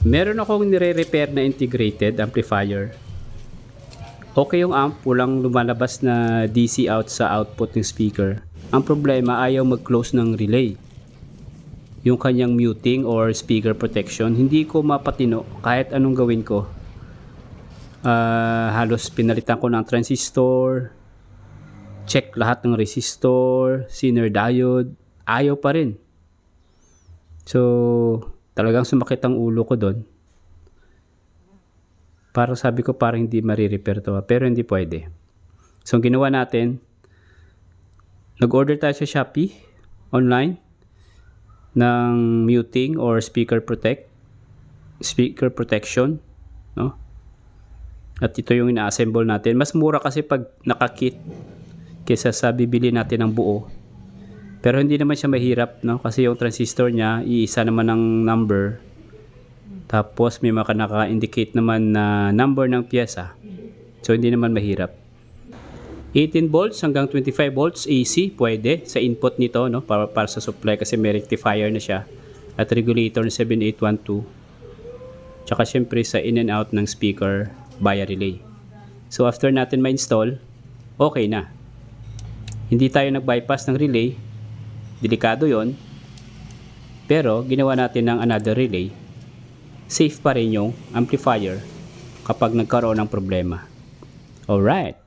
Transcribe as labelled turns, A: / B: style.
A: Meron akong nire-repair na integrated amplifier. Okay yung amp, walang lumalabas na DC out sa output ng speaker. Ang problema, ayaw mag-close ng relay. Yung kanyang muting or speaker protection, hindi ko mapatino kahit anong gawin ko. Ah, halos pinalitan ko ng transistor, check lahat ng resistor, Zener diode, ayaw pa rin. So, talagang sumakit ang ulo ko doon. Para sabi ko parang hindi marirepair to. Pero hindi pwede. So, ang ginawa natin, nag-order tayo sa Shopee online ng muting or speaker protect speaker protection no at ito yung ina-assemble natin mas mura kasi pag nakakit kaysa sa bibili natin ng buo pero hindi naman siya mahirap no? Kasi yung transistor niya iisa naman ng number. Tapos may mga naka-indicate naman na number ng pyesa so hindi naman mahirap. 18 volts hanggang 25 volts AC pwede sa input nito no? Para, para sa supply kasi may rectifier na siya at regulator na 7812 tsaka syempre sa in and out ng speaker via relay. So after natin ma-install okay na. Hindi tayo nag-bypass ng relay delikado yon pero ginawa natin ng another relay. Safe pa rin yung amplifier kapag nagkaroon ng problema. Alright